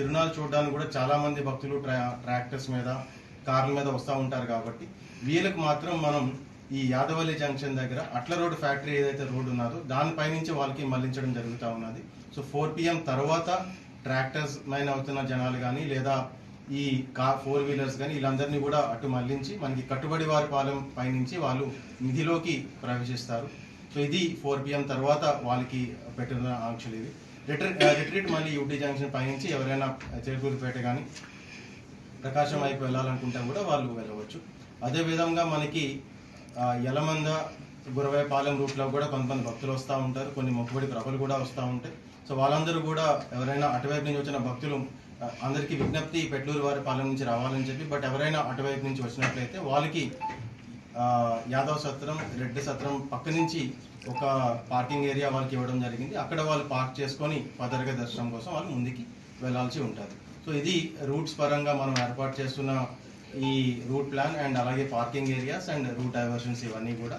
తిరునాళ్ళు చూడడానికి కూడా చాలా మంది భక్తులు ట్రా ట్రాక్టర్స్ మీద కార్ల మీద వస్తూ ఉంటారు కాబట్టి వీళ్ళకి మాత్రం మనం ఈ యాదవల్లి జంక్షన్ దగ్గర అట్ల రోడ్ ఫ్యాక్టరీ ఏదైతే రోడ్ ఉన్నదో దానిపై నుంచి వాళ్ళకి మళ్ళించడం జరుగుతూ ఉన్నది. సో ఫోర్ పిఎం తర్వాత ట్రాక్టర్స్ పైన అవుతున్న జనాలు కానీ లేదా ఈ కార్ ఫోర్ వీలర్స్ కానీ వీళ్ళందరినీ కూడా అటు మళ్ళించి మనకి కట్టుబడి వారి పాలెం పైనుంచి వాళ్ళు నిధిలోకి ప్రవేశిస్తారు. సో ఇది ఫోర్ పిఎం తర్వాత వాళ్ళకి పెట్టిన ఆంక్షలు ఇవి. రిట్రీట్ మళ్ళీ యూటీ జంక్షన్ పైనుంచి ఎవరైనా చేకూరిపేట కానీ ప్రకాశం వైపు వెళ్ళాలనుకుంటే కూడా వాళ్ళు వెళ్ళవచ్చు. అదే విధంగా మనకి యలమంద గురవైపాలెం రూట్లో కూడా కొంతమంది భక్తులు వస్తూ ఉంటారు. కొన్ని మొక్కుబడి ప్రభలు కూడా వస్తూ ఉంటాయి. సో వాళ్ళందరూ కూడా ఎవరైనా అటువైపు నుంచి వచ్చిన భక్తులు అందరికీ విజ్ఞప్తి పెట్లూరు వారి పాలెం నుంచి రావాలని చెప్పి బట్ ఎవరైనా అటువైపు నుంచి వచ్చినట్లయితే వాళ్ళకి యాదవ్ సత్రం రెడ్డి సత్రం పక్క నుంచి ఒక పార్కింగ్ ఏరియా వాళ్ళకి ఇవ్వడం జరిగింది. అక్కడ వాళ్ళు పార్క్ చేసుకొని పదరగ దర్శనం కోసం వాళ్ళు ముందుకి వెళ్ళాల్సి ఉంటుంది. సో ఇది రూట్స్ పరంగా మనం ఏర్పాటు చేస్తున్న ఈ రూట్ ప్లాన్ అండ్ అలాగే parking areas and route diversions ఇవన్నీ కూడా.